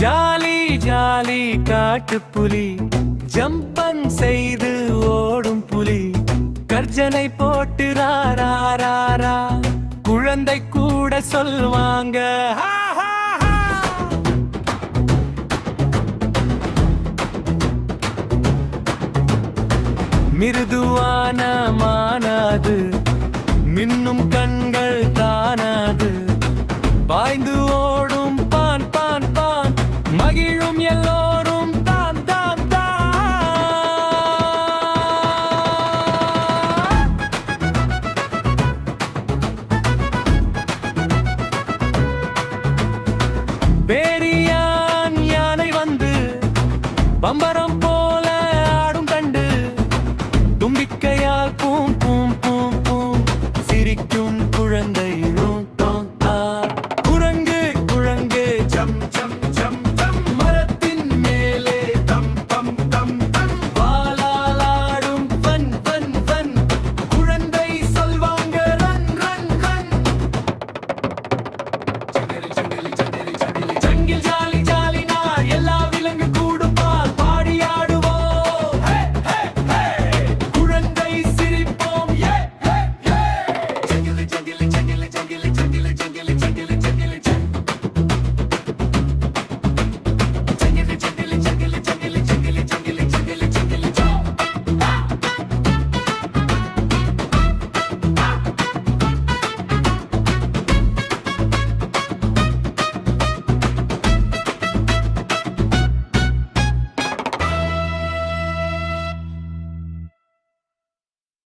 Jolly jolly காட்டு புலி. ஜம்பன் செய்து ஓடும் புலி. கர்ஜனை போட்டு ராரா குழந்தை கூட சொல்வாங்க மிருதுவான மானாது மின்னும் கண்கள் தானாது. பாய்ந்து ஓ மகிழும் எல்லோரும் தான் தான் தான். பேரியான் யானை வந்து பம்பரம் போல ஆடும் கண்டு தும்பிக்கையால் பூம் பூம் பூம் பூம் சிரிக்கும் குழந்தையும் Cengil time.